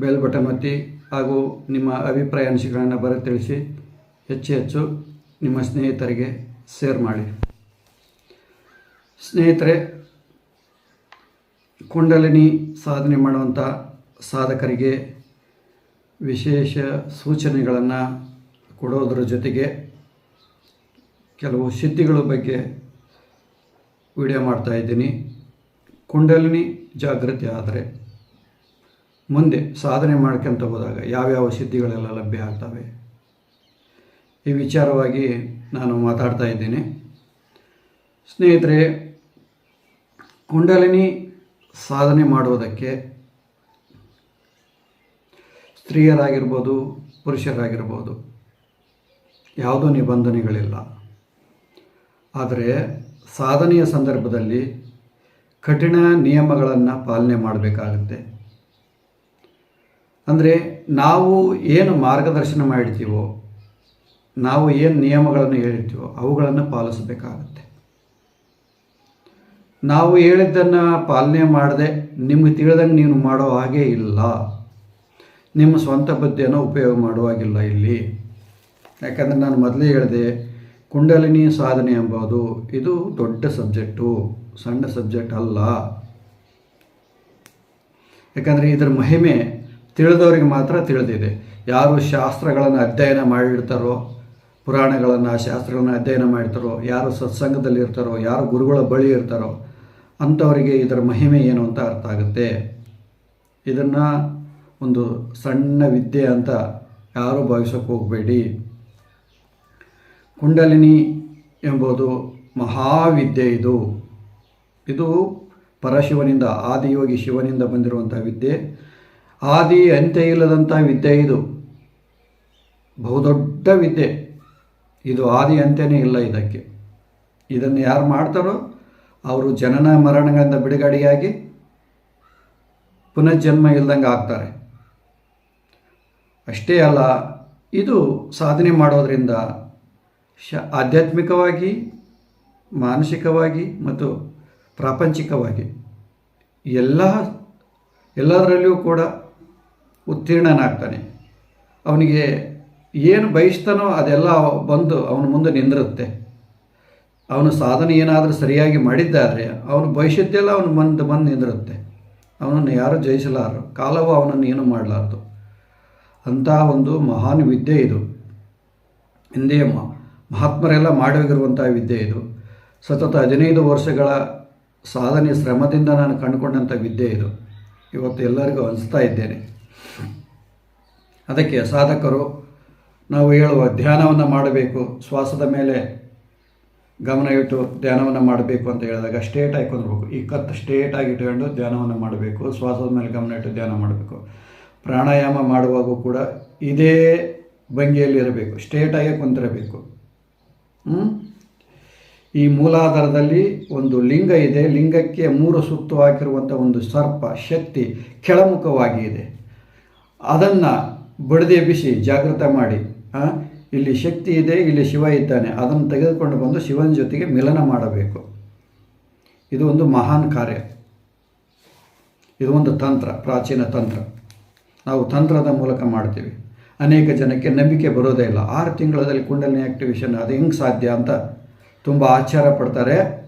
Bell button ಒತ್ತಿ ಹಾಗೂ ನಿಮ್ಮ ಅಭಿಪ್ರಾಯ ಅನಿಸಿಕೆಗಳನ್ನು ಬರ ತಿಳಿಸಿ ಹೆಚ್ಚು ಹೆಚ್ಚು ನಿಮ್ಮ ಸ್ನೇಹಿತರಿಗೆ ಶೇರ್ ಮಾಡಿ. ಸ್ನೇಹಿತರೆ, ಕುಂಡಲಿನಿ ಸಾಧನೆ ಮಾಡುವಂಥ ಸಾಧಕರಿಗೆ ವಿಶೇಷ ಸೂಚನೆಗಳನ್ನು ಕೊಡೋದ್ರ ಜೊತೆಗೆ ಕೆಲವು ಸಿದ್ಧಿಗಳ ಬಗ್ಗೆ ವಿಡಿಯೋ ಮಾಡ್ತಾ ಇದ್ದೀನಿ. ಕುಂಡಲಿನಿ ಜಾಗೃತಿ ಆದರೆ. ಮುಂದೆ ಸಾಧನೆ ಮಾಡ್ಕೊಂತ ಹೋದಾಗ ಯಾವ್ಯಾವ ಸಿದ್ಧಿಗಳೆಲ್ಲ ಲಭ್ಯ ಆಗ್ತವೆ? ಈ ವಿಚಾರವಾಗಿ ನಾನು ಮಾತಾಡ್ತಾ ಇದ್ದೀನಿ. ಸ್ನೇಹಿತರೆ, ಕುಂಡಲಿನಿ ಸಾಧನೆ ಮಾಡುವುದಕ್ಕೆ ಸ್ತ್ರೀಯರಾಗಿರ್ಬೋದು, ಪುರುಷರಾಗಿರ್ಬೋದು ಯಾವುದೂ ನಿಬಂಧನೆಗಳಿಲ್ಲ. ಆದರೆ ಸಾಧನೆಯ ಸಂದರ್ಭದಲ್ಲಿ ಕಠಿಣ ನಿಯಮಗಳನ್ನು ಪಾಲನೆ ಮಾಡಬೇಕಾಗುತ್ತೆ. ಅಂದರೆ ನಾವು ಏನು ಮಾರ್ಗದರ್ಶನ ಮಾಡಿರ್ತೀವೋ, ನಾವು ಏನು ನಿಯಮಗಳನ್ನು ಹೇಳಿರ್ತೀವೋ, ಅವುಗಳನ್ನು ಪಾಲಿಸಬೇಕಾಗತ್ತೆ. ನಾವು ಹೇಳಿದ್ದನ್ನು ಪಾಲನೆ ಮಾಡದೆ ನಿಮಗೆ ತಿಳಿದಂಗೆ ನೀವು ಮಾಡೋ ಹಾಗೆ ಇಲ್ಲ. ನಿಮ್ಮ ಸ್ವಂತ ಬುದ್ಧಿಯನ್ನು ಉಪಯೋಗ ಮಾಡುವಾಗಿಲ್ಲ ಇಲ್ಲಿ. ಯಾಕಂದರೆ ನಾನು ಮೊದಲೇ ಹೇಳಿದೆ, ಕುಂಡಲಿನಿ ಸಾಧನೆ ಎಂಬುದು ಇದು ದೊಡ್ಡ ಸಬ್ಜೆಕ್ಟು, ಸಣ್ಣ ಸಬ್ಜೆಕ್ಟ್ ಅಲ್ಲ. ಯಾಕಂದರೆ ಇದರ ಮಹಿಮೆ ತಿಳಿದವರಿಗೆ ಮಾತ್ರ ತಿಳಿದಿದೆ. ಯಾರು ಶಾಸ್ತ್ರಗಳನ್ನು ಅಧ್ಯಯನ ಮಾಡಿರ್ತಾರೋ, ಪುರಾಣಗಳನ್ನು, ಶಾಸ್ತ್ರಗಳನ್ನು ಅಧ್ಯಯನ ಮಾಡ್ತಾರೋ ಯಾರು ಸತ್ಸಂಗದಲ್ಲಿ ಇರ್ತಾರೋ ಯಾರು ಗುರುಗಳ ಬಳಿ ಇರ್ತಾರೋ, ಅಂಥವರಿಗೆ ಇದರ ಮಹಿಮೆ ಏನು ಅಂತ ಅರ್ಥ ಆಗುತ್ತೆ. ಇದನ್ನು ಒಂದು ಸಣ್ಣ ವಿದ್ಯೆ ಅಂತ ಯಾರೂ ಭಾವಿಸೋಕೆ ಹೋಗಬೇಡಿ. ಕುಂಡಲಿನಿ ಎಂಬುದು ಮಹಾವಿದ್ಯೆ ಇದು. ಇದು ಪರಶಿವನಿಂದ, ಆದಿಯೋಗಿ ಶಿವನಿಂದ ಬಂದಿರುವಂಥ ವಿದ್ಯೆ. ಆದಿ ಅಂತ್ಯ ಇಲ್ಲದಂಥ ವಿದ್ಯೆ ಇದು. ಬಹುದೊಡ್ಡ ವಿದ್ಯೆ. ಇದು ಆದಿ ಅಂತ್ಯನೇ ಇಲ್ಲ ಇದಕ್ಕೆ. ಇದನ್ನು ಯಾರು ಮಾಡ್ತಾರೋ ಅವರು ಜನನ ಮರಣಗಳಿಂದ ಬಿಡುಗಡೆಯಾಗಿ ಪುನರ್ಜನ್ಮ ಇಲ್ದಂಗೆ ಆಗ್ತಾರೆ. ಅಷ್ಟೇ ಅಲ್ಲ, ಇದು ಸಾಧನೆ ಮಾಡೋದರಿಂದ ಶ ಆಧ್ಯಾತ್ಮಿಕವಾಗಿ, ಮಾನಸಿಕವಾಗಿ ಮತ್ತು ಪ್ರಾಪಂಚಿಕವಾಗಿ ಎಲ್ಲ ಎಲ್ಲದರಲ್ಲಿಯೂ ಕೂಡ ಉತ್ತೀರ್ಣನಾಗ್ತಾನೆ. ಅವನಿಗೆ ಏನು ಬಯಸ್ತಾನೋ ಅದೆಲ್ಲ ಬಂದು ಅವನ ಮುಂದೆ ನಿಂದಿರುತ್ತೆ. ಅವನು ಸಾಧನೆ ಏನಾದರೂ ಸರಿಯಾಗಿ ಮಾಡಿದ್ದಾದರೆ ಅವನು ಬಯಸಿದ್ದೆಲ್ಲ ಅವನು ಬಂದು ಬಂದು ನಿಂದಿರುತ್ತೆ. ಅವನನ್ನು ಯಾರೂ ಜಯಿಸಲಾರರು. ಕಾಲವು ಅವನನ್ನು ಏನು ಮಾಡಲಾರ್ದು. ಅಂತಹ ಒಂದು ಮಹಾನ್ ವಿದ್ಯೆ ಇದು. ಹಿಂದೆ ಮಹಾತ್ಮರೆಲ್ಲ ಮಾಡೋಗಿರುವಂತಹ ವಿದ್ಯೆ ಇದು. ಸತತ ಹದಿನೈದು ವರ್ಷಗಳ ಸಾಧನೆ ಶ್ರಮದಿಂದ ನಾನು ಕಂಡುಕೊಂಡಂಥ ವಿದ್ಯೆ ಇದು. ಇವತ್ತು ಎಲ್ಲರಿಗೂ ಅನಿಸ್ತಾ ಇದ್ದೇನೆ. ಅದಕ್ಕೆ ಸಾಧಕರು ನಾವು ಹೇಳುವ ಧ್ಯಾನವನ್ನು ಮಾಡಬೇಕು, ಶ್ವಾಸದ ಮೇಲೆ ಗಮನ ಇಟ್ಟು ಧ್ಯಾನವನ್ನು ಮಾಡಬೇಕು ಅಂತ ಹೇಳಿದಾಗ ಸ್ಟೇಟ್ ಹಾಕೊಂಡ್ಬೇಕು ಈ ಕತ್ತು ಸ್ಟೇಟಾಗಿ ಇಟ್ಕೊಂಡು ಧ್ಯಾನವನ್ನು ಮಾಡಬೇಕು, ಶ್ವಾಸದ ಮೇಲೆ ಗಮನ ಇಟ್ಟು ಧ್ಯಾನ ಮಾಡಬೇಕು. ಪ್ರಾಣಾಯಾಮ ಮಾಡುವಾಗೂ ಕೂಡ ಇದೇ ಭಂಗಿಯಲ್ಲಿ ಇರಬೇಕು ಸ್ಟೇಟಾಗಿ ಕುಂತಿರಬೇಕು. ಈ ಮೂಲಾಧಾರದಲ್ಲಿ ಒಂದು ಲಿಂಗ ಇದೆ, ಲಿಂಗಕ್ಕೆ ಮೂರು ಸುತ್ತು ಹಾಕಿರುವಂಥ ಒಂದು ಸರ್ಪ, ಶಕ್ತಿ ಕೆಳಮುಖವಾಗಿ ಇದೆ. ಅದನ್ನು ಬಡದೆ ಬಿಸಿ ಜಾಗೃತ ಮಾಡಿ ಇಲ್ಲಿ ಶಕ್ತಿ ಇದೆ, ಇಲ್ಲಿ ಶಿವ ಇದ್ದಾನೆ, ಅದನ್ನು ತೆಗೆದುಕೊಂಡು ಬಂದು ಶಿವನ ಜೊತೆಗೆ ಮಿಲನ ಮಾಡಬೇಕು. ಇದು ಒಂದು ಮಹಾನ್ ಕಾರ್ಯ. ಇದು ಒಂದು ತಂತ್ರ, ಪ್ರಾಚೀನ ತಂತ್ರ. ನಾವು ತಂತ್ರದ ಮೂಲಕ ಮಾಡ್ತೀವಿ. ಅನೇಕ ಜನಕ್ಕೆ ನಂಬಿಕೆ ಬರೋದೇ ಇಲ್ಲ. ಆರು ತಿಂಗಳಲ್ಲಿ ಕುಂಡಲಿನಿ ಆ್ಯಕ್ಟಿವೇಶನ್ ಅದು ಹೆಂಗೆ ಸಾಧ್ಯ ಅಂತ ತುಂಬ ಆಶ್ಚರ್ಯ ಪಡ್ತಾರೆ.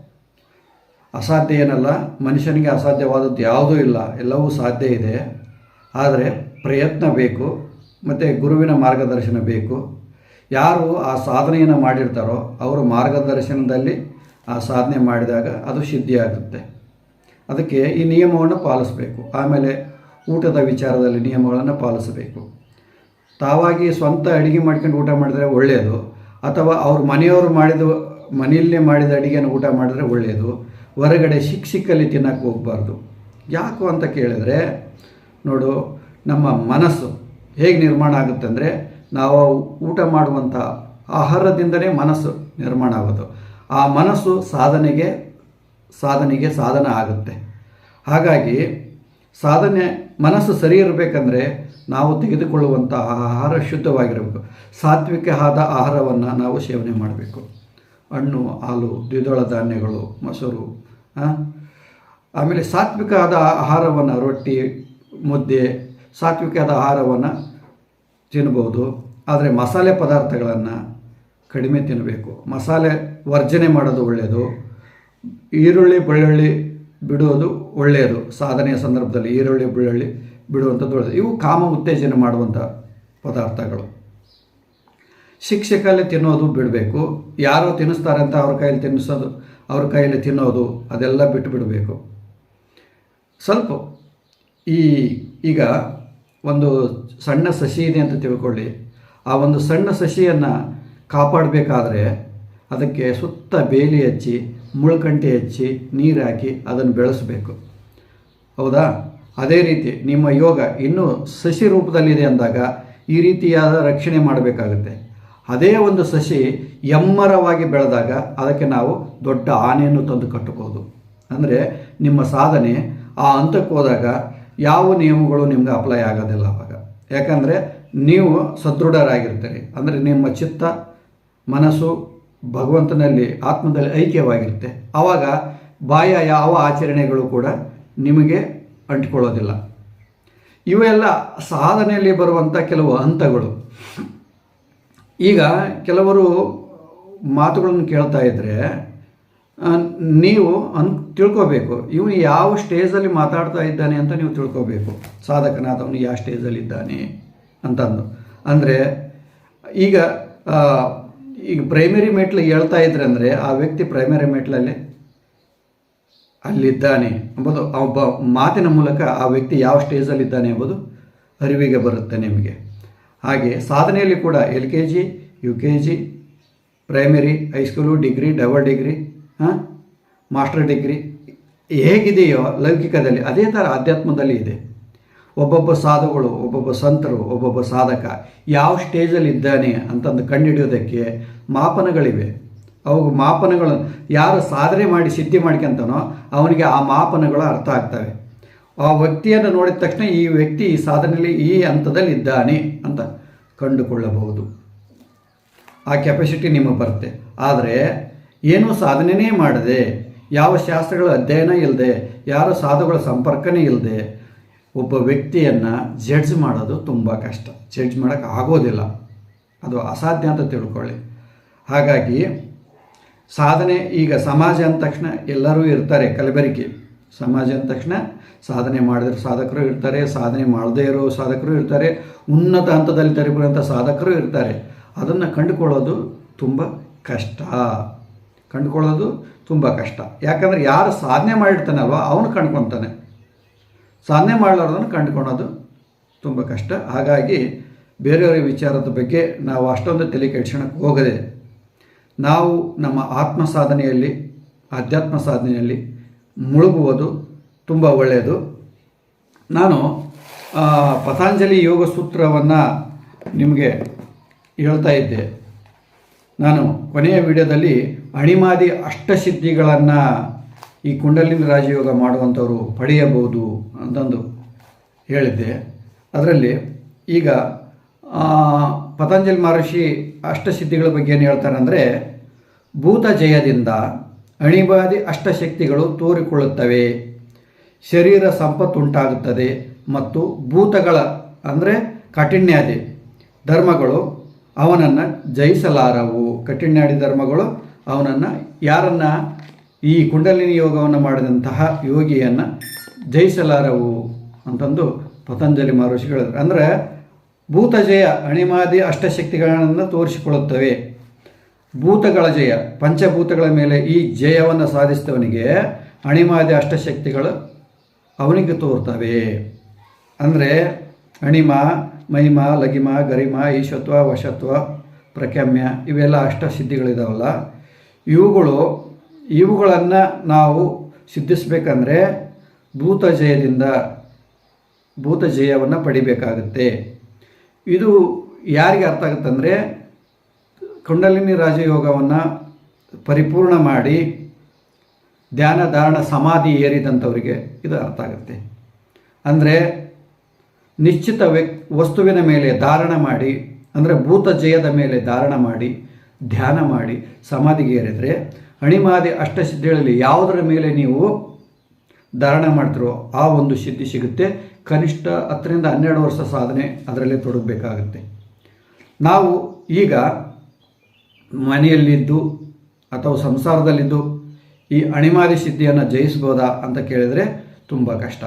ಅಸಾಧ್ಯ ಏನಲ್ಲ, ಮನುಷ್ಯನಿಗೆ ಅಸಾಧ್ಯವಾದದ್ದು ಯಾವುದೂ ಇಲ್ಲ. ಎಲ್ಲವೂ ಸಾಧ್ಯ ಇದೆ. ಆದರೆ ಪ್ರಯತ್ನ ಬೇಕು, ಮತ್ತು ಗುರುವಿನ ಮಾರ್ಗದರ್ಶನ ಬೇಕು. ಯಾರು ಆ ಸಾಧನೆಯನ್ನು ಮಾಡಿರ್ತಾರೋ ಅವರು ಮಾರ್ಗದರ್ಶನದಲ್ಲಿ ಆ ಸಾಧನೆ ಮಾಡಿದಾಗ ಅದು ಸಿದ್ಧಿಯಾಗುತ್ತೆ. ಅದಕ್ಕೆ ಈ ನಿಯಮವನ್ನು ಪಾಲಿಸಬೇಕು. ಆಮೇಲೆ ಊಟದ ವಿಚಾರದಲ್ಲಿ ನಿಯಮಗಳನ್ನು ಪಾಲಿಸಬೇಕು. ತಾವಾಗಿ ಸ್ವಂತ ಅಡುಗೆ ಮಾಡ್ಕೊಂಡು ಊಟ ಮಾಡಿದರೆ ಒಳ್ಳೆಯದು ಅಥವಾ ಅವ್ರ ಮನೆಯವರು ಮಾಡಿದ, ಮನೆಯಲ್ಲೇ ಮಾಡಿದ ಅಡುಗೆಯನ್ನು ಊಟ ಮಾಡಿದರೆ ಒಳ್ಳೆಯದು ಹೊರಗಡೆ ಸಿಕ್ಕ ಸಿಕ್ಕಲ್ಲಿ ತಿನ್ನಕ್ಕೆ ಹೋಗಬಾರ್ದು. ಯಾಕು ಅಂತ ಕೇಳಿದರೆ, ನೋಡು ನಮ್ಮ ಮನಸ್ಸು ಹೇಗೆ ನಿರ್ಮಾಣ ಆಗುತ್ತೆ ಅಂದರೆ ನಾವು ಊಟ ಮಾಡುವಂಥ ಆಹಾರದಿಂದಲೇ ಮನಸ್ಸು ನಿರ್ಮಾಣ ಆಗೋದು. ಆ ಮನಸ್ಸು ಸಾಧನೆಗೆ ಸಾಧನೆಗೆ ಸಾಧನ ಆಗುತ್ತೆ. ಹಾಗಾಗಿ ಸಾಧನೆ, ಮನಸ್ಸು ಸರಿ ಇರಬೇಕಂದ್ರೆ ನಾವು ತೆಗೆದುಕೊಳ್ಳುವಂಥ ಆಹಾರ ಶುದ್ಧವಾಗಿರಬೇಕು. ಸಾತ್ವಿಕ ಆದ ಆಹಾರವನ್ನು ನಾವು ಸೇವನೆ ಮಾಡಬೇಕು. ಹಣ್ಣು, ಹಾಲು, ದ್ವಿದಳ ಧಾನ್ಯಗಳು, ಮೊಸರು? ಆಮೇಲೆ ಸಾತ್ವಿಕ ಆದ ಆಹಾರವನ್ನು ರೊಟ್ಟಿ, ಮುದ್ದೆ ಸಾತ್ವಿಕವಾದ ಆಹಾರವನ್ನು ತಿನ್ಬೋದು. ಆದರೆ ಮಸಾಲೆ ಪದಾರ್ಥಗಳನ್ನು ಕಡಿಮೆ ತಿನ್ನಬೇಕು ಮಸಾಲೆ ವರ್ಜನೆ ಮಾಡೋದು ಒಳ್ಳೆಯದು ಈರುಳ್ಳಿ, ಬೆಳ್ಳುಳ್ಳಿ ಬಿಡುವುದು ಒಳ್ಳೆಯದು ಸಾಧನೆಯ ಸಂದರ್ಭದಲ್ಲಿ ಈರುಳ್ಳಿ, ಬೆಳ್ಳುಳ್ಳಿ ಬಿಡುವಂಥದ್ದು ಒಳ್ಳೆಯದು ಇವು ಕಾಮ ಉತ್ತೇಜನ ಮಾಡುವಂಥ ಪದಾರ್ಥಗಳು. ಶಿಕ್ಷಕಲ್ಲಿ ತಿನ್ನೋದು ಬಿಡಬೇಕು. ಯಾರೋ ತಿನ್ನಿಸ್ತಾರೆ ಅಂತ ಅವ್ರ ಕೈಯಲ್ಲಿ ತಿನ್ನಿಸೋದು, ಅವ್ರ ಕೈಯಲ್ಲಿ ತಿನ್ನೋದು, ಅದೆಲ್ಲ ಬಿಟ್ಟು ಬಿಡಬೇಕು ಸ್ವಲ್ಪ ಈ ಈಗ ಒಂದು ಸಣ್ಣ ಸಸಿ ಇದೆ ಅಂತ ತಿಳ್ಕೊಳ್ಳಿ. ಆ ಒಂದು ಸಣ್ಣ ಸಸಿಯನ್ನು ಕಾಪಾಡಬೇಕಾದ್ರೆ ಅದಕ್ಕೆ ಸುತ್ತ ಬೇಲಿ ಹಚ್ಚಿ, ಮುಳ್ಕಂಟೆ ಹಚ್ಚಿ ನೀರು ಹಾಕಿ ಅದನ್ನು ಬೆಳೆಸಬೇಕು. ಹೌದಾ? ಅದೇ ರೀತಿ ನಿಮ್ಮ ಯೋಗ ಇನ್ನೂ ಸಸಿ ರೂಪದಲ್ಲಿದೆ ಅಂದಾಗ ಈ ರೀತಿಯಾದ ರಕ್ಷಣೆ ಮಾಡಬೇಕಾಗುತ್ತೆ. ಅದೇ ಒಂದು ಸಸಿ ಎಮ್ಮರವಾಗಿ ಬೆಳೆದಾಗ ಅದಕ್ಕೆ ನಾವು ದೊಡ್ಡ ಆನೆಯನ್ನು ತಂದು ಕಟ್ಟಬಹುದು. ಅಂದರೆ ನಿಮ್ಮ ಸಾಧನೆ ಆ ಹಂತಕ್ಕೆ ಹೋದಾಗ ಯಾವ ನಿಯಮಗಳು ನಿಮ್ಗೆ ಅಪ್ಲೈ ಆಗೋದಿಲ್ಲ ಅವಾಗ. ಯಾಕಂದರೆ ನೀವು ಸದೃಢರಾಗಿರ್ತೀರಿ. ಅಂದರೆ ನಿಮ್ಮ ಚಿತ್ತ, ಮನಸ್ಸು ಭಗವಂತನಲ್ಲಿ, ಆತ್ಮದಲ್ಲಿ ಐಕ್ಯವಾಗಿರುತ್ತೆ. ಆವಾಗ ಬಾಯ ಯಾವ ಆಚರಣೆಗಳು ಕೂಡ ನಿಮಗೆ ಅಂಟಿಕೊಳ್ಳೋದಿಲ್ಲ. ಇವೆಲ್ಲ ಸಾಧನೆಯಲ್ಲಿ ಬರುವಂಥ ಕೆಲವು ಹಂತಗಳು. ಈಗ ಕೆಲವರು ಮಾತುಗಳನ್ನು ಕೇಳ್ತಾ ಇದ್ದರೆ ನೀವು ಅನ್, ತಿಳ್ಕೋಬೇಕು. ಇವನು ಯಾವ ಸ್ಟೇಜಲ್ಲಿ ಮಾತಾಡ್ತಾ ಇದ್ದಾನೆ ಅಂತ ನೀವು ತಿಳ್ಕೋಬೇಕು. ಸಾಧಕನಾದವನು ಯಾವ ಸ್ಟೇಜಲ್ಲಿ ಇದ್ದಾನೆ ಅಂತಂದು. ಅಂದರೆ, ಈಗ ಈಗ ಪ್ರೈಮರಿ ಮೆಟ್ಲು ಹೇಳ್ತಾ ಇದ್ರೆ ಅಂದರೆ, ಆ ವ್ಯಕ್ತಿ ಪ್ರೈಮರಿ ಮೆಟ್ಲಲ್ಲಿ ಅಲ್ಲಿದ್ದಾನೆ ಎಂಬುದು, ಒಬ್ಬ ಮಾತಿನ ಮೂಲಕ ಆ ವ್ಯಕ್ತಿ ಯಾವ ಸ್ಟೇಜಲ್ಲಿ ಇದ್ದಾನೆ ಎಂಬುದು ಅರಿವಿಗೆ ಬರುತ್ತೆ ನಿಮಗೆ. ಹಾಗೆ ಸಾಧನೆಯಲ್ಲಿ ಕೂಡ L K G, U K G primary high school degree double degree ಹಾಂ? ಮಾಸ್ಟರ್ ಡಿಗ್ರಿ ಹೇಗಿದೆಯೋ ಲೌಕಿಕದಲ್ಲಿ ಅದೇ ಥರ ಆಧ್ಯಾತ್ಮದಲ್ಲಿ ಇದೆ. ಒಬ್ಬೊಬ್ಬ ಸಾಧುಗಳು, ಒಬ್ಬೊಬ್ಬ ಸಂತರು, ಒಬ್ಬೊಬ್ಬ ಸಾಧಕ ಯಾವ ಸ್ಟೇಜಲ್ಲಿ ಇದ್ದಾನೆ ಅಂತಂದು ಕಂಡುಹಿಡಿಯೋದಕ್ಕೆ ಮಾಪನಗಳಿವೆ. ಅವು ಮಾಪನಗಳು ಯಾರು ಸಾಧನೆ ಮಾಡಿ ಸಿದ್ಧಿ ಮಾಡ್ಕೊಂತಾನೋ ಅವನಿಗೆ ಆ ಮಾಪನಗಳು ಅರ್ಥ ಆಗ್ತವೆ. ಆ ವ್ಯಕ್ತಿಯನ್ನು ನೋಡಿದ ತಕ್ಷಣ ಈ ವ್ಯಕ್ತಿ ಈ ಸಾಧನೆಯಲ್ಲಿ ಈ ಹಂತದಲ್ಲಿ ಇದ್ದಾನೆ ಅಂತ ಕಂಡುಕೊಳ್ಳಬಹುದು. ಆ ಕೆಪಾಸಿಟಿ ನಿಮಗೆ ಬರುತ್ತೆ. ಆದರೆ ಏನೂ ಸಾಧನೆಯೇ ಮಾಡದೆ, ಯಾವ ಶಾಸ್ತ್ರಗಳ ಅಧ್ಯಯನ ಇಲ್ಲದೆ ಯಾರ ಸಾಧುಗಳ ಸಂಪರ್ಕನೇ ಇಲ್ಲದೆ ಒಬ್ಬ ವ್ಯಕ್ತಿಯನ್ನು ಜಡ್ಜ್ ಮಾಡೋದು ತುಂಬ ಕಷ್ಟ. ಜಡ್ಜ್ ಮಾಡೋಕ್ಕೆ ಆಗೋದಿಲ್ಲ. ಅದು ಅಸಾಧ್ಯ ಅಂತ ತಿಳ್ಕೊಳ್ಳಿ. ಹಾಗಾಗಿ ಸಾಧನೆ, ಈಗ ಸಮಾಜ ಅಂದ ತಕ್ಷಣ ಎಲ್ಲರೂ ಇರ್ತಾರೆ ಕಲಬೆರಕೆ. ಸಮಾಜ ಅಂದ ತಕ್ಷಣ ಸಾಧನೆ ಮಾಡಿದ್ರೆ ಸಾಧಕರು ಇರ್ತಾರೆ, ಸಾಧನೆ ಮಾಡದೇ ಇರೋ ಸಾಧಕರು ಇರ್ತಾರೆ, ಉನ್ನತ ಹಂತದಲ್ಲಿ ತಲುಪಿರುವಂಥ ಸಾಧಕರು ಇರ್ತಾರೆ. ಅದನ್ನು ಕಂಡುಕೊಳ್ಳೋದು ತುಂಬ ಕಷ್ಟ. ಕಂಡುಕೊಳ್ಳೋದು ತುಂಬ ಕಷ್ಟ. ಯಾಕಂದರೆ ಯಾರು ಸಾಧನೆ ಮಾಡಿರ್ತಾನಲ್ವ ಅವನು ಕಂಡ್ಕೊತಾನೆ. ಸಾಧನೆ ಮಾಡಲಾರ್ದನ್ನು ಕಂಡುಕೊಳ್ಳೋದು ತುಂಬ ಕಷ್ಟ. ಹಾಗಾಗಿ ಬೇರೆಯವರ ವಿಚಾರದ ಬಗ್ಗೆ ನಾವು ಅಷ್ಟೊಂದು ತಲೆ ಕೆಡ್ಸೋಣಕ್ಕೆ ಹೋಗದೆ, ನಾವು ನಮ್ಮ ಆತ್ಮ ಸಾಧನೆಯಲ್ಲಿ, ಆಧ್ಯಾತ್ಮ ಸಾಧನೆಯಲ್ಲಿ ಮುಳುಗುವುದು ತುಂಬ ಒಳ್ಳೆಯದು. ನಾನು ಪತಾಂಜಲಿ ಪತಂಜಲಿ ಯೋಗ ಸೂತ್ರವನ್ನು ನಿಮಗೆ ಹೇಳ್ತಾ ಇದ್ದೆ. ನಾನು ಕೊನೆಯ ವಿಡಿಯೋದಲ್ಲಿ ಅಣಿಮಾದಿ ಅಷ್ಟಸಿದ್ಧಿಗಳನ್ನು ಈ ಕುಂಡಲಿನ ರಾಜಯೋಗ ಮಾಡುವಂಥವರು ಪಡೆಯಬಹುದು ಅಂತಂದು ಹೇಳಿದ್ದೆ. ಅದರಲ್ಲಿ ಈಗ ಪತಂಜಲಿ ಮಹರ್ಷಿ ಅಷ್ಟಸಿದ್ಧಿಗಳ ಬಗ್ಗೆ ಏನು ಹೇಳ್ತಾರೆ ಅಂದರೆ ಭೂತ ಜಯದಿಂದ ಅಣಿಮಾದಿ ಅಷ್ಟಶಕ್ತಿಗಳು ತೋರಿಕೊಳ್ಳುತ್ತವೆ. ಶರೀರ ಸಂಪತ್ತುಂಟಾಗುತ್ತದೆ ಮತ್ತು ಭೂತಗಳ, ಅಂದರೆ ಕಠಿಣ್ಯಾದಿ ಧರ್ಮಗಳು ಅವನನ್ನು ಜಯಿಸಲಾರವು. ಕಠಿಣ್ಯಾದಿ ಧರ್ಮಗಳು ಅವನನ್ನು ಯಾರನ್ನ ಈ ಕುಂಡಲಿನಿ ಯೋಗವನ್ನು ಮಾಡಿದಂತಹ ಯೋಗಿಯನ್ನು ಜಯಿಸಲಾರವು ಅಂತಂದು ಪತಂಜಲಿ ಮಹರ್ಷಿ ಹೇಳಿದ್ರು. ಅಂದರೆ ಭೂತ ಜಯ, ಅಣಿಮಾದಿ ಅಷ್ಟಶಕ್ತಿಗಳನ್ನು ತೋರಿಸಿಕೊಳ್ಳುತ್ತವೆ. ಭೂತಗಳ ಜಯ, ಪಂಚಭೂತಗಳ ಮೇಲೆ ಈ ಜಯವನ್ನು ಸಾಧಿಸಿದವನಿಗೆ ಅಣಿಮಾದಿ ಅಷ್ಟಶಕ್ತಿಗಳು ಅವನಿಗೆ ತೋರ್ತವೆ. ಅಂದರೆ ಅಣಿಮ, ಮಹಿಮ ಲಗಿಮ ಗರಿಮ, ಈಶತ್ವ, ವಶತ್ವ ಪ್ರಖ್ಯಾಮ್ಯ ಇವೆಲ್ಲ ಅಷ್ಟಸಿದ್ಧಿಗಳಿದಾವಲ್ಲ. ಇವುಗಳು, ಇವುಗಳನ್ನು ನಾವು ಸಿದ್ಧಿಸಬೇಕಂದ್ರೆ ಭೂತ ಜಯದಿಂದ ಭೂತ ಜಯವನ್ನು ಪಡಿಬೇಕಾಗುತ್ತೆ. ಇದು ಯಾರಿಗೆ ಅರ್ಥ ಆಗುತ್ತಂದರೆ ಕುಂಡಲಿನಿ ರಾಜಯೋಗವನ್ನು ಪರಿಪೂರ್ಣ ಮಾಡಿ ಧ್ಯಾನ, ಧಾರಣ, ಸಮಾಧಿ ಏರಿದಂಥವರಿಗೆ ಇದು ಅರ್ಥ ಆಗುತ್ತೆ. ಅಂದರೆ ನಿಶ್ಚಿತ ವ್ಯಕ್ ವಸ್ತುವಿನ ಮೇಲೆ ಧಾರಣ ಮಾಡಿ, ಅಂದರೆ ಭೂತ ಜಯದ ಮೇಲೆ ಧಾರಣ ಮಾಡಿ ಧ್ಯಾನ ಮಾಡಿ ಸಮಾಧಿಗೆ ಏರಿದರೆ ಅಣಿಮಾದಿ ಅಷ್ಟಸಿದ್ಧಿಗಳಲ್ಲಿ ಯಾವುದರ ಮೇಲೆ ನೀವು ಧಾರಣ ಮಾಡ್ತಿರೋ ಆ ಒಂದು ಸಿದ್ಧಿ ಸಿಗುತ್ತೆ. ಕನಿಷ್ಠ ಹತ್ತರಿಂದ ಹನ್ನೆರಡು ವರ್ಷ ಸಾಧನೆ ಅದರಲ್ಲೇ ತೊಡಗಬೇಕಾಗುತ್ತೆ. ನಾವು ಈಗ ಮನೆಯಲ್ಲಿದ್ದು ಅಥವಾ ಸಂಸಾರದಲ್ಲಿದ್ದು ಈ ಅಣಿಮಾದಿ ಸಿದ್ಧಿಯನ್ನು ಜಯಿಸ್ಬೋದಾ ಅಂತ ಕೇಳಿದರೆ ತುಂಬ ಕಷ್ಟ.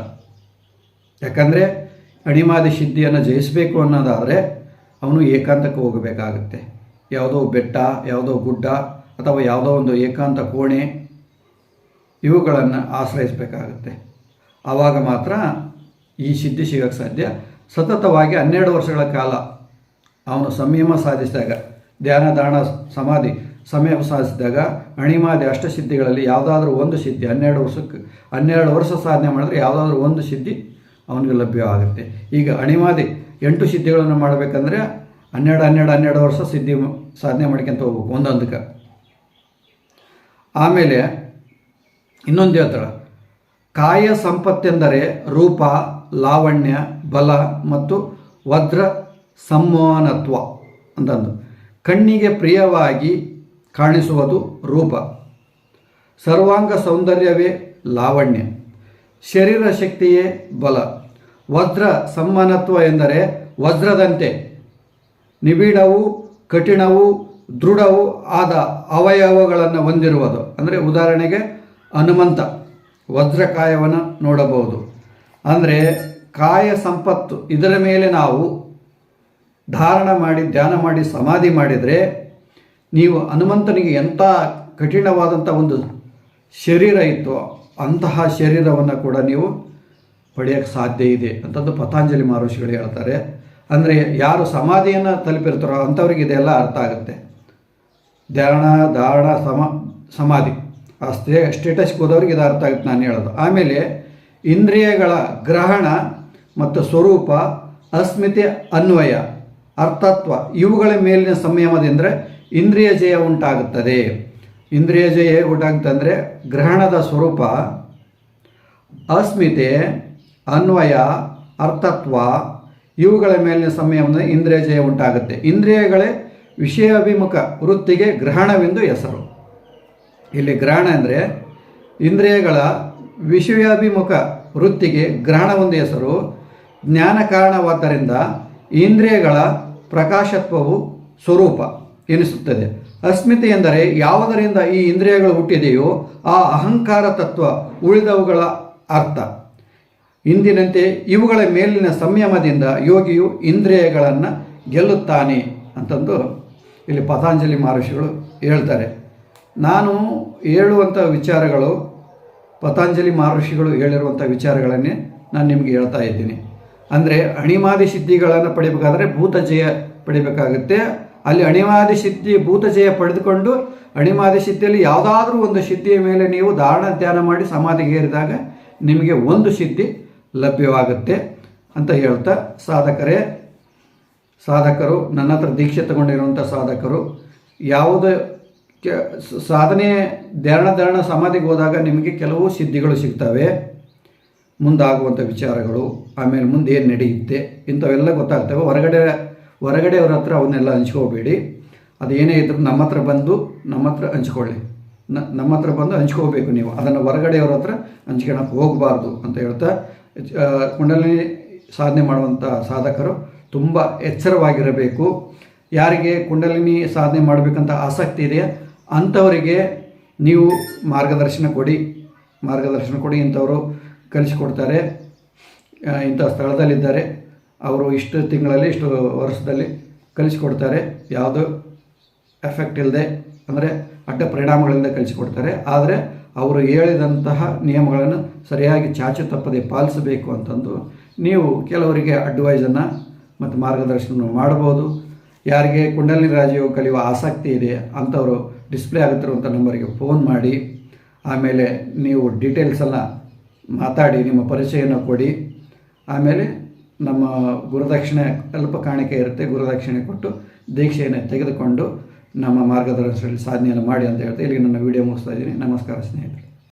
ಯಾಕಂದರೆ ಅಣಿಮಾದಿ ಸಿದ್ಧಿಯನ್ನು ಜಯಿಸಬೇಕು ಅನ್ನೋದಾದರೆ ಅವನು ಏಕಾಂತಕ್ಕೆ ಹೋಗಬೇಕಾಗುತ್ತೆ. ಯಾವುದೋ ಬೆಟ್ಟ, ಯಾವುದೋ ಗುಡ್ಡ, ಅಥವಾ ಯಾವುದೋ ಒಂದು ಏಕಾಂತ ಕೋಣೆ, ಇವುಗಳನ್ನು ಆಶ್ರಯಿಸಬೇಕಾಗುತ್ತೆ. ಆವಾಗ ಮಾತ್ರ ಈ ಸಿದ್ಧಿ ಸಿಗೋಕ್ಕೆ ಸಾಧ್ಯ. ಸತತವಾಗಿ ಹನ್ನೆರಡು ವರ್ಷಗಳ ಕಾಲ ಅವನು ಸಂಯಮ ಸಾಧಿಸಿದಾಗ, ಧ್ಯಾನ, ದಾನ, ಸಮಾಧಿ, ಸಂಯಮ ಸಾಧಿಸಿದಾಗ, ಅಣಿಮಾದಿ ಅಷ್ಟಸಿದ್ಧಿಗಳಲ್ಲಿ ಯಾವುದಾದ್ರೂ ಒಂದು ಸಿದ್ಧಿ ಹನ್ನೆರಡು ವರ್ಷಕ್ಕೆ, ಹನ್ನೆರಡು ವರ್ಷ ಸಾಧನೆ ಮಾಡಿದ್ರೆ ಯಾವುದಾದ್ರೂ ಒಂದು ಸಿದ್ಧಿ ಅವನಿಗೆ ಲಭ್ಯವಾಗುತ್ತೆ. ಈಗ ಅಣಿಮಾದಿ ಎಂಟು ಸಿದ್ಧಿಗಳನ್ನು ಮಾಡಬೇಕಂದ್ರೆ ಹನ್ನೆರಡು ಹನ್ನೆರಡು ಹನ್ನೆರಡು ವರ್ಷ ಸಿದ್ಧಿ ಸಾಧನೆ ಮಾಡ್ಕೊಂತ ಹೋಗ್ಬೇಕು, ಒಂದೊಂದಕ್ಕೆ. ಆಮೇಲೆ ಇನ್ನೊಂದು ಹೇಳ್ತಾಳೆ, ಕಾಯ ಸಂಪತ್ತೆಂದರೆ ರೂಪ, ಲಾವಣ್ಯ, ಬಲ ಮತ್ತು ವಜ್ರ ಸಮ್ಮಾನತ್ವ ಅಂತಂದು. ಕಣ್ಣಿಗೆ ಪ್ರಿಯವಾಗಿ ಕಾಣಿಸುವುದು ರೂಪ. ಸರ್ವಾಂಗ ಸೌಂದರ್ಯವೇ ಲಾವಣ್ಯ. ಶರೀರ ಶಕ್ತಿಯೇ ಬಲ. ವಜ್ರ ಸಮ್ಮಾನತ್ವ ಎಂದರೆ ವಜ್ರದಂತೆ. ನಿಬಿಡವು ಕಠಿಣವು ದೃಢವೂ ಆದ ಅವಯವಗಳನ್ನು ಹೊಂದಿರುವುದು. ಅಂದರೆ ಉದಾಹರಣೆಗೆ ಹನುಮಂತ, ವಜ್ರಕಾಯವನ್ನು ನೋಡಬಹುದು. ಅಂದರೆ ಕಾಯ ಸಂಪತ್ತು, ಇದರ ಮೇಲೆ ನಾವು ಧಾರಣ ಮಾಡಿ, ಧ್ಯಾನ ಮಾಡಿ, ಸಮಾಧಿ ಮಾಡಿದರೆ ನೀವು ಹನುಮಂತನಿಗೆ ಎಂಥ ಕಠಿಣವಾದಂಥ ಒಂದು ಶರೀರ ಇತ್ತು ಅಂತಹ ಶರೀರವನ್ನು ಕೂಡ ನೀವು ಪಡೆಯೋಕ್ಕೆ ಸಾಧ್ಯ ಇದೆ ಅಂತಂದು ಪತಾಂಜಲಿ ಮಹರ್ಷಿಗಳು ಹೇಳ್ತಾರೆ. ಅಂದರೆ ಯಾರು ಸಮಾಧಿಯನ್ನು ತಲುಪಿರ್ತಾರೋ ಅಂಥವ್ರಿಗೆ ಇದೆಲ್ಲ ಅರ್ಥ ಆಗುತ್ತೆ. ಧ್ಯಾನ ಧಾರಣ, ಸಮ, ಸಮಾಧಿ. ಆ ಸ್ಟೇ, ಸ್ಟೇಟಸ್ಗೆ ಹೋದವ್ರಿಗೆ ಇದು ಅರ್ಥ ಆಗುತ್ತೆ ನಾನು ಹೇಳೋದು. ಆಮೇಲೆ ಇಂದ್ರಿಯಗಳ ಗ್ರಹಣ ಮತ್ತು ಸ್ವರೂಪ, ಅಸ್ಮಿತೆ, ಅನ್ವಯ, ಅರ್ಥತ್ವ ಇವುಗಳ ಮೇಲಿನ ಸಂಯಮದಿಂದರೆ ಇಂದ್ರಿಯ ಜಯ ಉಂಟಾಗುತ್ತದೆ. ಇಂದ್ರಿಯ ಜಯ ಉಂಟಾಗುತ್ತೆ ಅಂದರೆ ಗ್ರಹಣದ ಸ್ವರೂಪ, ಅಸ್ಮಿತೆ, ಅನ್ವಯ, ಅರ್ಥತ್ವ ಇವುಗಳ ಮೇಲಿನ ಸಮಯವನ್ನು ಇಂದ್ರಿಯ ಜಯ ಉಂಟಾಗುತ್ತೆ. ಇಂದ್ರಿಯಗಳೇ ವಿಷಯಾಭಿಮುಖ ವೃತ್ತಿಗೆ ಗ್ರಹಣವೆಂದು ಹೆಸರು. ಇಲ್ಲಿ ಗ್ರಹಣ ಅಂದರೆ ಇಂದ್ರಿಯಗಳ ವಿಷಯಾಭಿಮುಖ ವೃತ್ತಿಗೆ ಗ್ರಹಣವೊಂದು ಹೆಸರು. ಜ್ಞಾನ ಕಾರಣವಾದ್ದರಿಂದ ಇಂದ್ರಿಯಗಳ ಪ್ರಕಾಶತ್ವವು ಸ್ವರೂಪ ಎನಿಸುತ್ತದೆ. ಅಸ್ಮಿತೆ ಎಂದರೆ ಯಾವುದರಿಂದ ಈ ಇಂದ್ರಿಯಗಳು ಹುಟ್ಟಿದೆಯೋ ಆ ಅಹಂಕಾರ ತತ್ವ ಉಳಿದವುಗಳ ಅರ್ಥ. ಇಂದಿನಂತೆ ಇವುಗಳ ಮೇಲಿನ ಸಂಯಮದಿಂದ ಯೋಗಿಯು ಇಂದ್ರಿಯಗಳನ್ನು ಗೆಲ್ಲುತ್ತಾನೆ ಅಂತಂದು ಇಲ್ಲಿ ಪತಾಂಜಲಿ ಮಹರ್ಷಿಗಳು ಹೇಳ್ತಾರೆ. ನಾನು ಹೇಳುವಂಥ ವಿಚಾರಗಳು, ಪತಾಂಜಲಿ ಮಹರ್ಷಿಗಳು ಹೇಳಿರುವಂಥ ವಿಚಾರಗಳನ್ನೇ ನಾನು ನಿಮಗೆ ಹೇಳ್ತಾ ಇದ್ದೀನಿ. ಅಂದರೆ ಅಣಿಮಾದಿ ಸಿದ್ಧಿಗಳನ್ನು ಪಡಿಬೇಕಾದ್ರೆ ಭೂತ ಜಯ ಪಡಿಬೇಕಾಗುತ್ತೆ. ಅಲ್ಲಿ ಅಣಿಮಾದಿ ಸಿದ್ಧಿ, ಭೂತ ಜಯ ಪಡೆದುಕೊಂಡು ಅಣಿಮಾದಿ ಸಿದ್ಧಿಯಲ್ಲಿ ಯಾವುದಾದ್ರೂ ಒಂದು ಸಿದ್ಧಿಯ ಮೇಲೆ ನೀವು ಧಾರಣ ಧ್ಯಾನ ಮಾಡಿ ಸಮಾಧಿಗೆ ಏರಿದಾಗ ನಿಮಗೆ ಒಂದು ಸಿದ್ಧಿ ಲಭ್ಯವಾಗುತ್ತೆ ಅಂತ ಹೇಳ್ತಾ ಸಾಧಕರೇ, ಸಾಧಕರು, ನನ್ನ ಹತ್ರ ದೀಕ್ಷೆ ತಗೊಂಡಿರುವಂಥ ಸಾಧಕರು, ಯಾವುದೇ ಕೆ, ಸಾಧನೆ ಧ್ಯಾನ ಧಾರಣ ಸಮಾಧಿಗೆ ಹೋದಾಗ ನಿಮಗೆ ಕೆಲವು ಸಿದ್ಧಿಗಳು ಸಿಗ್ತವೆ. ಮುಂದಾಗುವಂಥ ವಿಚಾರಗಳು, ಆಮೇಲೆ ಮುಂದೆ ಏನು ನಡೆಯುತ್ತೆ, ಇಂಥವೆಲ್ಲ ಗೊತ್ತಾಗ್ತವೆ. ಹೊರಗಡೆ, ಹೊರಗಡೆಯವ್ರ ಹತ್ರ ಅವನ್ನೆಲ್ಲ ಹಂಚ್ಕೋಬೇಡಿ. ಅದು ಏನೇ ಇದ್ರೂ ನಮ್ಮ ಹತ್ರ ಬಂದು, ನಮ್ಮ ಹತ್ರ ಹಂಚ್ಕೊಳ್ಳಿ. ನಮ್ಮ ಹತ್ರ ಬಂದು ಹಂಚ್ಕೋಬೇಕು ನೀವು. ಅದನ್ನು ಹೊರಗಡೆಯವ್ರ ಹತ್ರ ಹಂಚ್ಕೊಳಕ್ಕೆ ಹೋಗಬಾರ್ದು ಅಂತ ಹೇಳ್ತಾ ಕುಂಡಲಿನಿ ಸಾಧನೆ ಮಾಡುವಂಥ ಸಾಧಕರು ತುಂಬ ಎಚ್ಚರವಾಗಿರಬೇಕು. ಯಾರಿಗೆ ಕುಂಡಲಿನಿ ಸಾಧನೆ ಮಾಡಬೇಕಂತ ಆಸಕ್ತಿ ಇದೆ ಅಂಥವರಿಗೆ ನೀವು ಮಾರ್ಗದರ್ಶನ ಕೊಡಿ. ಮಾರ್ಗದರ್ಶನ ಕೊಡಿ ಇಂಥವರು ಕಲಿಸಿಕೊಡ್ತಾರೆ. ಇಂಥ ಸ್ಥಳದಲ್ಲಿದ್ದಾರೆ. ಅವರು ಇಷ್ಟು ತಿಂಗಳಲ್ಲಿ, ಇಷ್ಟು ವರ್ಷದಲ್ಲಿ ಕಲಿಸಿಕೊಡ್ತಾರೆ. ಯಾವುದು ಎಫೆಕ್ಟ್ ಇಲ್ಲದೆ ಅಂದರೆ ಅಡ್ಡ ಪರಿಣಾಮಗಳಿಂದ ಕಲಿಸಿಕೊಡ್ತಾರೆ. ಆದರೆ ಅವರು ಹೇಳಿದಂತಹ ನಿಯಮಗಳನ್ನು ಸರಿಯಾಗಿ ಚಾಚು ತಪ್ಪದೆ ಪಾಲಿಸಬೇಕು ಅಂತಂದು ನೀವು ಕೆಲವರಿಗೆ ಅಡ್ವೈಸನ್ನು ಮತ್ತು ಮಾರ್ಗದರ್ಶನ ಮಾಡ್ಬೋದು ಯಾರಿಗೆ ಕುಂಡಲಿನಿ ರಾಜಯೋಗ ಕಲಿಯುವ ಆಸಕ್ತಿ ಇದೆ ಅಂಥವರು ಡಿಸ್ಪ್ಲೇ ಆಗುತ್ತಿರುವಂಥ ನಂಬರಿಗೆ ಫೋನ್ ಮಾಡಿ. ಆಮೇಲೆ ನೀವು ಡೀಟೇಲ್ಸ್ ಎಲ್ಲ ಮಾತಾಡಿ, ನಿಮ್ಮ ಪರಿಚಯನ ಕೊಡಿ. ಆಮೇಲೆ ನಮ್ಮ ಗುರುದಕ್ಷಿಣೆ, ಅಲ್ಪ ಕಾಣಿಕೆ ಇರುತ್ತೆ, ಗುರುದಕ್ಷಿಣೆ ಕೊಟ್ಟು ದೀಕ್ಷೆಯನ್ನು ತೆಗೆದುಕೊಂಡು ನಮ್ಮ ಮಾರ್ಗದರ್ಶನದಲ್ಲಿ ಸಾಧನೆಯನ್ನು ಮಾಡಿ ಅಂತ ಹೇಳ್ತಾ ಇಲ್ಲಿಗೆ ನನ್ನ ವಿಡಿಯೋ ಮುಗಿಸ್ತಾ ಇದ್ದೀನಿ. ನಮಸ್ಕಾರ ಸ್ನೇಹಿತರೆ.